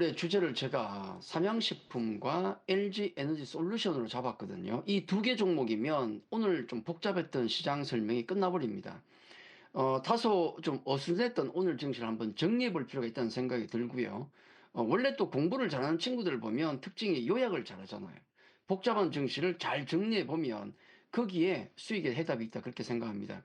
오늘의 주제를 제가 삼양식품과 LG 에너지 솔루션으로 잡았거든요. 이 두 개 종목이면 오늘 좀 복잡했던 시장 설명이 끝나버립니다. 어, 다소 좀 어수선했던 오늘 증시를 한번 정리해 볼 필요가 있다는 생각이 들고요. 어, 원래 또 공부를 잘하는 친구들을 보면 특징이 요약을 잘하잖아요. 복잡한 증시를 잘 정리해 보면 거기에 수익의 해답이 있다 그렇게 생각합니다.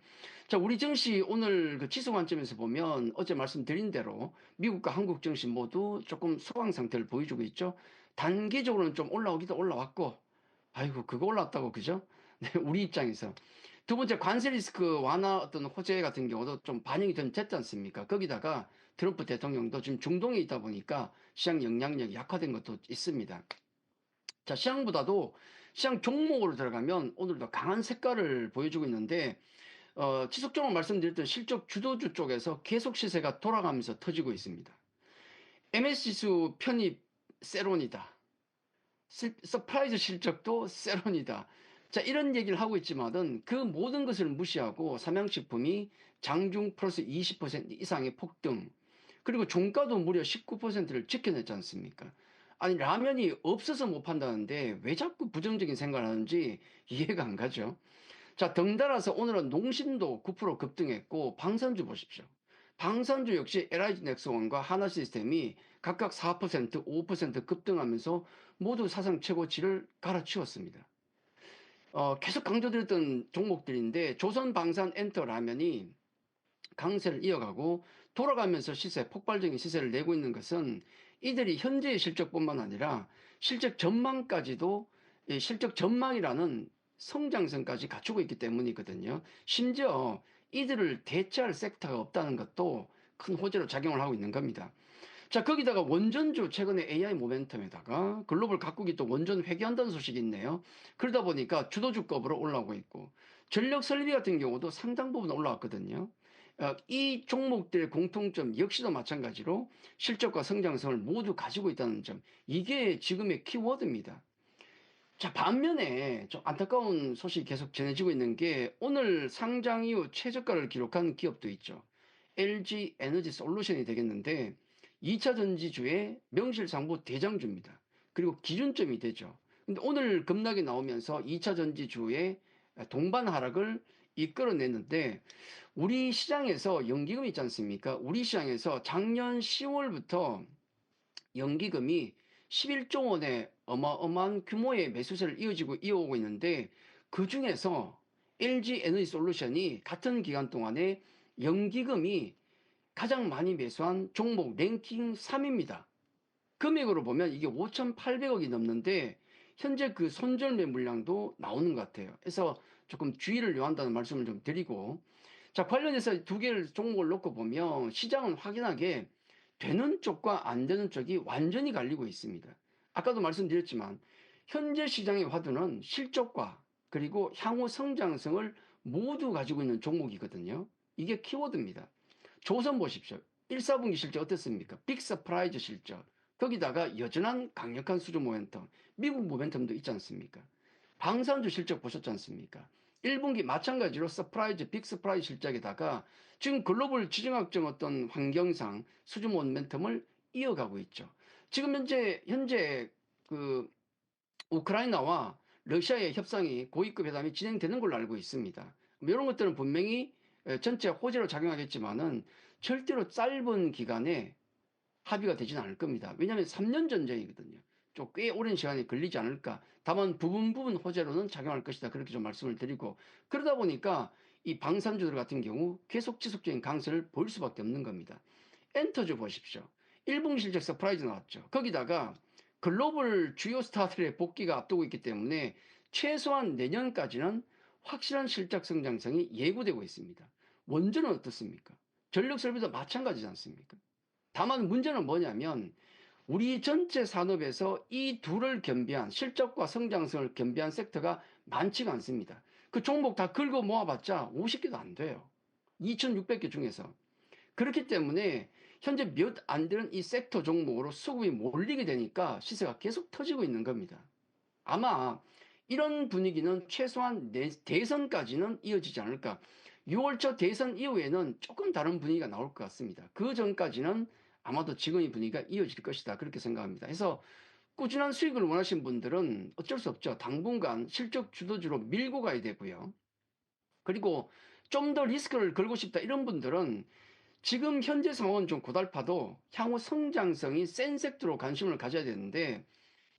자, 우리 증시 오늘 그 지수 관점에서 보면 어제 말씀드린 대로 미국과 한국 증시 모두 조금 소강 상태를 보여주고 있죠. 단기적으로는 좀 올라오기도 올라왔고, 아이고 그거 올랐다고 그죠? 네, 우리 입장에서 두 번째 관세 리스크 완화 어떤 호재 같은 경우도 좀 반영이 좀 됐지 않습니까? 거기다가 트럼프 대통령도 지금 중동에 있다 보니까 시장 영향력이 약화된 것도 있습니다. 자, 시장보다도 시장 종목으로 들어가면 오늘도 강한 색깔을 보여주고 있는데 어, 지속적으로 말씀드렸던 실적 주도주 쪽에서 계속 시세가 돌아가면서 터지고 있습니다. MS지수 편입 세론이다. 서프라이즈 실적도 세론이다. 자, 이런 얘기를 하고 있지만은 그 모든 것을 무시하고 삼양식품이 장중 플러스 20% 이상의 폭등, 그리고 종가도 무려 19%를 지켜냈지 않습니까? 아니, 라면이 없어서 못 판다는데 왜 자꾸 부정적인 생각을 하는지 이해가 안 가죠. 자, 덩달아서 오늘은 농심도 9% 급등했고, 방산주 보십시오. 방산주 역시 LIG 넥스원과 하나 시스템이 각각 4%, 5% 급등하면서 모두 사상 최고치를 갈아치웠습니다. 어, 계속 강조드렸던 종목들인데 조선 방산 엔터 라면이 강세를 이어가고 돌아가면서 시세, 폭발적인 시세를 내고 있는 것은 이들이 현재의 실적뿐만 아니라 실적 전망까지도 실적 전망이라는 성장성까지 갖추고 있기 때문이거든요. 심지어 이들을 대체할 섹터가 없다는 것도 큰 호재로 작용을 하고 있는 겁니다. 자, 거기다가 원전주 최근에 AI 모멘텀에다가 글로벌 각국이 또 원전 회귀한다는 소식이 있네요. 그러다 보니까 주도주급으로 올라오고 있고 전력 설비 같은 경우도 상당 부분 올라왔거든요. 어, 이 종목들의 공통점 역시도 마찬가지로 실적과 성장성을 모두 가지고 있다는 점. 이게 지금의 키워드입니다. 자, 반면에 좀 안타까운 소식이 계속 전해지고 있는 게 오늘 상장 이후 최저가를 기록한 기업도 있죠. LG 에너지 솔루션이 되겠는데 2차 전지주의 명실상부 대장주입니다. 그리고 기준점이 되죠. 근데 오늘 급락이 나오면서 2차 전지주의 동반 하락을 이끌어냈는데 우리 시장에서 연기금 있지 않습니까? 우리 시장에서 작년 10월부터 연기금이 11조 원의 어마어마한 규모의 매수세를 이어지고 이어오고 있는데 그 중에서 LG 에너지 솔루션이 같은 기간 동안에 연기금이 가장 많이 매수한 종목 랭킹 3입니다. 금액으로 보면 이게 5,800억이 넘는데 현재 그 손절매 물량도 나오는 것 같아요. 그래서 조금 주의를 요한다는 말씀을 좀 드리고 자 관련해서 두 개를 종목을 놓고 보면 시장은 확인하게 되는 쪽과 안 되는 쪽이 완전히 갈리고 있습니다. 아까도 말씀드렸지만 현재 시장의 화두는 실적과 그리고 향후 성장성을 모두 가지고 있는 종목이거든요. 이게 키워드입니다. 조선 보십시오. 1, 4분기 실적 어떻습니까? 빅 서프라이즈 실적. 거기다가 여전한 강력한 수주 모멘텀, 미국 모멘텀도 있지 않습니까? 방산주 실적 보셨지 않습니까? 1분기 마찬가지로 서프라이즈, 빅 서프라이즈 실적에다가 지금 글로벌 지정학적 어떤 환경상 수주 모멘텀을 이어가고 있죠. 지금 현재, 현재 그 우크라이나와 러시아의 협상이 고위급 회담이 진행되는 걸로 알고 있습니다. 이런 것들은 분명히 전체 호재로 작용하겠지만은 절대로 짧은 기간에 합의가 되지는 않을 겁니다. 왜냐하면 3년 전쟁이거든요. 좀꽤 오랜 시간이 걸리지 않을까. 다만 부분 부분 호재로는 작용할 것이다. 그렇게 좀 말씀을 드리고 그러다 보니까 이 방산주들 같은 경우 계속 지속적인 강세를 볼 수밖에 없는 겁니다. 엔터주 보십시오. 1분 실적 서프라이즈 나왔죠. 거기다가 글로벌 주요 스타들의 복귀가 앞두고 있기 때문에 최소한 내년까지는 확실한 실적 성장성이 예고되고 있습니다. 원전은 어떻습니까? 전력 설비도 마찬가지지 않습니까? 다만 문제는 뭐냐면 우리 전체 산업에서 이 둘을 겸비한 실적과 성장성을 겸비한 섹터가 많지가 않습니다. 그 종목 다 긁어 모아봤자 50개도 안 돼요. 2,600개 중에서. 그렇기 때문에 현재 몇 안 되는 이 섹터 종목으로 수급이 몰리게 되니까 시세가 계속 터지고 있는 겁니다. 아마 이런 분위기는 최소한 대선까지는 이어지지 않을까. 6월 초 대선 이후에는 조금 다른 분위기가 나올 것 같습니다. 그 전까지는 아마도 지금의 분위기가 이어질 것이다. 그렇게 생각합니다. 해서 꾸준한 수익을 원하시는 분들은 어쩔 수 없죠. 당분간 실적 주도주로 밀고 가야 되고요. 그리고 좀 더 리스크를 걸고 싶다 이런 분들은 지금 현재 상황은 좀 고달파도 향후 성장성이 센 섹터로 관심을 가져야 되는데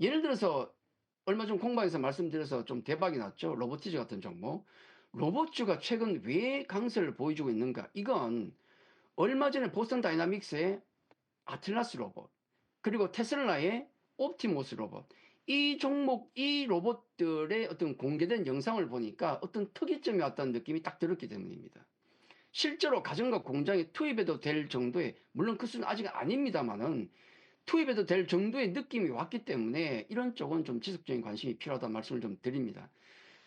예를 들어서 얼마 전 공방에서 말씀드려서 좀 대박이 났죠. 로보티즈 같은 종목. 로봇주가 최근 왜 강세를 보여주고 있는가? 이건 얼마 전에 보스턴 다이나믹스의 아틀라스 로봇, 그리고 테슬라의 옵티모스 로봇. 이 종목, 이 로봇들의 어떤 공개된 영상을 보니까 어떤 특이점이 왔다는 느낌이 딱 들었기 때문입니다. 실제로 가정과 공장에 투입해도 될 정도의, 물론 그 수는 아직 아닙니다만은 투입해도 될 정도의 느낌이 왔기 때문에 이런 쪽은 좀 지속적인 관심이 필요하다는 말씀을 좀 드립니다.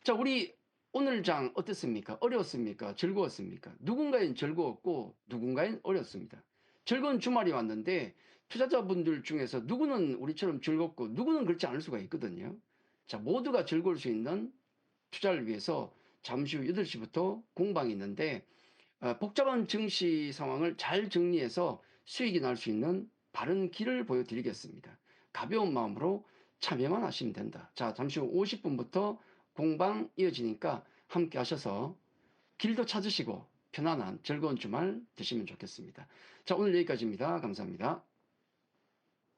자, 우리 오늘 장 어땠습니까? 어려웠습니까? 즐거웠습니까? 누군가엔 즐거웠고 누군가엔 어렵습니다. 즐거운 주말이 왔는데 투자자분들 중에서 누구는 우리처럼 즐겁고 누구는 그렇지 않을 수가 있거든요. 자, 모두가 즐거울 수 있는 투자를 위해서 잠시 후 8시부터 공방이 있는데 어, 복잡한 증시 상황을 잘 정리해서 수익이 날 수 있는 바른 길을 보여드리겠습니다. 가벼운 마음으로 참여만 하시면 된다. 자, 잠시 후 50분부터 공방 이어지니까 함께 하셔서 길도 찾으시고 편안한 즐거운 주말 되시면 좋겠습니다. 자, 오늘 여기까지입니다. 감사합니다.